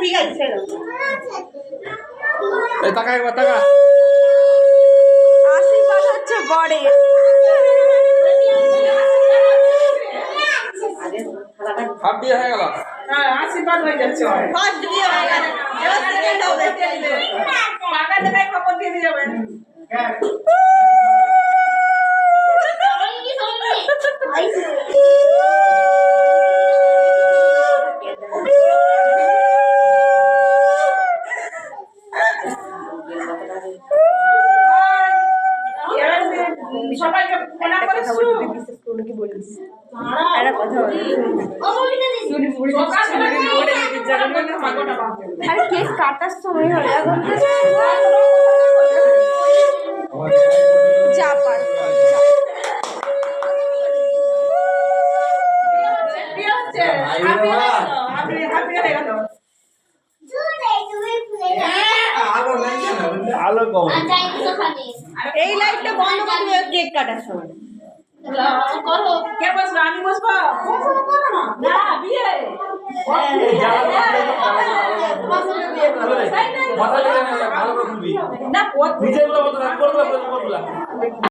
ঠিক আছে টাকা হচ্ছে বড়ে হাত হয়ে গেল। হ্যাঁ আশীর্বাদ হয়ে যাচ্ছে ফার্স্ট দিয়ে হয়ে গেল এবার সেকেন্ড হবে। পাকা জায়গায় খবর দিয়ে দিয়ে যাবেন সবাইকে প্রণাম করে একটা কথা বলি করে। আরে কেক কাটার সময় হলো এখন যা পার হয়ে হয়ে এই লাইটটা বন্ধ করে কেক কাটার সময় কে বসবে? আমি বসবো? না, বিয়ে। মাথা দিয়ে ভালো করে খুলবি না,